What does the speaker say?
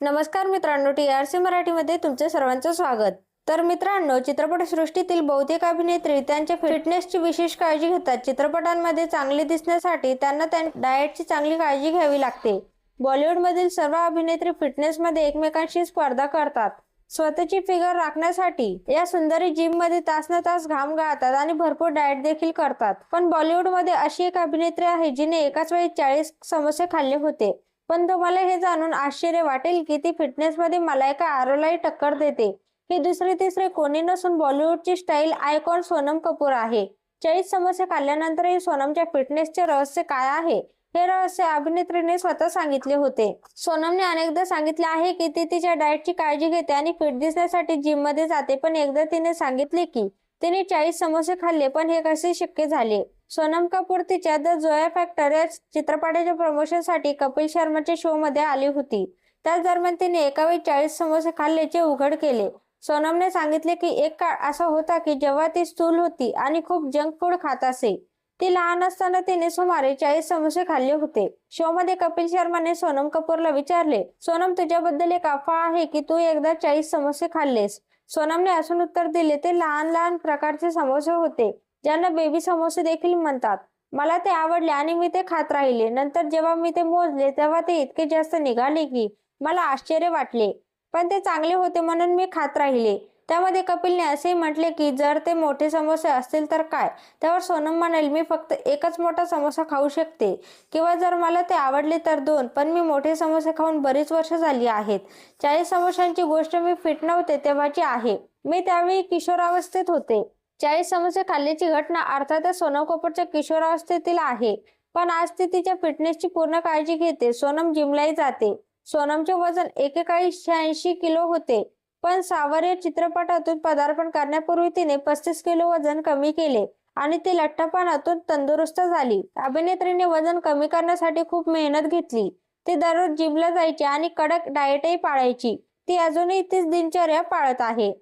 नमस्कार मित्रांनो T R C मराठीमध्ये तुमचे सर्वांचं स्वागत. तर मित्रांनो चित्रपटसृष्टीतील बहुतेक अभिनेत्री त्यांच्या फिटनेसची विशेष काळजी घेतात. चित्रपटांमध्ये चांगले दिसण्यासाठी त्यांना त्या डाएटची चांगली काळजी घ्यावी लागते. बॉलिवूडमधील सर्व अभिनेत्री फिटनेसमध्ये एकमेकांशी स्पर्धा करतात. स्वतःची फिगर राखण्यासाठी या सुंदरी जिममध्ये तास न तास घाम गाळतात आणि भरपूर डाएट देखील करतात. पण बॉलिवूडमध्ये अशी एक अभिनेत्री आहे जिने एकाच वेळी चाळीस समोसे खाल्ले होते. पण तुम्हाला हे जाणून आश्चर्य वाटेल की ती फिटनेसमध्ये मलायका आरोलाही टक्कर देते. ही दुसरी तिसरे कोणी नसून बॉलिवूडची स्टाईल आयकॉन सोनम कपूर आहे. चाळीस समस्या काढल्यानंतरही सोनमच्या फिटनेसचे रहस्य काय आहे? हे रहस्य अभिनेत्रीने स्वतः सांगितले होते. सोनमने अनेकदा सांगितले आहे की ती तिच्या डाएटची काळजी घेते आणि फिट दिसण्यासाठी जिममध्ये जाते पण एकदा तिने सांगितले की तिने चाळीस समोसे खाल्ले पण हे कसे शक्य झाले? सोनम कपूर तिच्या द जोया फॅक्टर या चित्रपटाच्या प्रमोशनसाठी कपिल शर्माच्या शो मध्ये आली होती. त्याच दरम्यान तिने एका वेळी चाळीस समोसे खाल्ल्याचे उघड केले. सोनमने सांगितले की एक काळ असा होता की जेव्हा ती स्थूल होती आणि खूप जंक फूड खात असे. ती लहान असताना तिने सुमारे चाळीस समोसे खाल्ले होते. शो मध्ये कपिल शर्माने सोनम कपूरला विचारले सोनम तुझ्याबद्दल एक अफवा आहे की तू एकदा चाळीस समोसे खाल्लेस? सोनमने असून उत्तर दिले ते लहान लहान प्रकारचे समोसे होते ज्यांना बेबी समोसे देखील म्हणतात. मला ते आवडले आणि मी ते खात राहिले. नंतर जेव्हा मी ते मोजले तेव्हा ते इतके जास्त निघाले की मला आश्चर्य वाटले. पण ते चांगले होते म्हणून मी खात राहिले. त्यामध्ये कपिलने असे म्हटले की जर ते मोठे समोसे असतील तर काय? त्यावर सोनम म्हणाल मी फक्त एकच मोठा समोसा खाऊ शकते. किंवा जर मला ते आवडले तर दोन पण मी मोठे समोसे खाऊन बरीच वर्ष झाली आहेत. चाळीस समोशांची गोष्ट मी फिट नव्हते तेव्हाची आहे. मी त्यावेळी किशोरावस्थेत होते. चाळीस समोसे खाल्ल्याची घटना अर्थातच सोनम कपूरच्या किशोरावस्थेतील आहे. पण आज ती तिच्या फिटनेसची पूर्ण काळजी घेते. सोनम जिमलाही जाते. सोनमचे वजन एकेकाळी शहाऐंशी किलो होते. पण सावर या चित्रपटातून पदार्पण करण्यापूर्वी तिने पस्तीस किलो वजन कमी केले आणि ती लठ्ठपणातून तंदुरुस्त झाली. अभिनेत्रीने वजन कमी करण्यासाठी खूप मेहनत घेतली. ती दररोज जिमला जायची आणि कडक डाएटही पाळायची. ती अजूनही तीच दिनचर्या पाळत आहे.